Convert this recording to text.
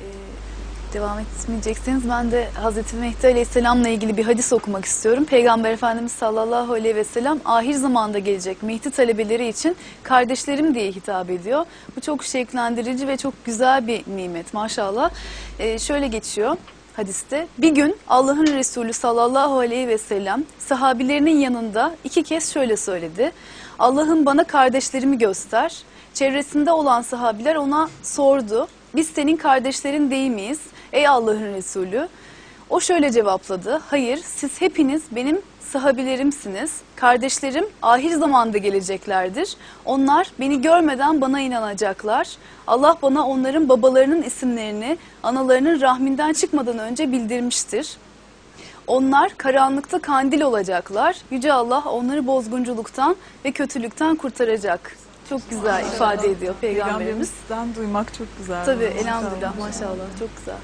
Ee, devam etmeyecekseniz ben de Hazreti Mehdi Aleyhisselam'la ilgili bir hadis okumak istiyorum. Peygamber Efendimiz sallallahu aleyhi ve sellem ahir zamanda gelecek Mehdi talebeleri için kardeşlerim diye hitap ediyor. Bu çok şevklendirici ve çok güzel bir nimet maşallah. Ee, şöyle geçiyor hadiste. Bir gün Allah'ın Resulü sallallahu aleyhi ve sellem sahabilerinin yanında iki kez şöyle söyledi. Allah'ım bana kardeşlerimi göster. Çevresinde olan sahabiler ona sordu. Biz senin kardeşlerin değil miyiz? Ey Allah'ın Resulü. O şöyle cevapladı. Hayır siz hepiniz benim sahabilerimsiniz. Kardeşlerim ahir zamanda geleceklerdir. Onlar beni görmeden bana inanacaklar. Allah bana onların babalarının isimlerini analarının rahminden çıkmadan önce bildirmiştir. Onlar karanlıkta kandil olacaklar. Yüce Allah onları bozgunculuktan ve kötülükten kurtaracak. Çok güzel ifade ediyor Peygamberimiz. Peygamberimizden duymak çok güzel. Tabii elhamdülillah maşallah çok güzel.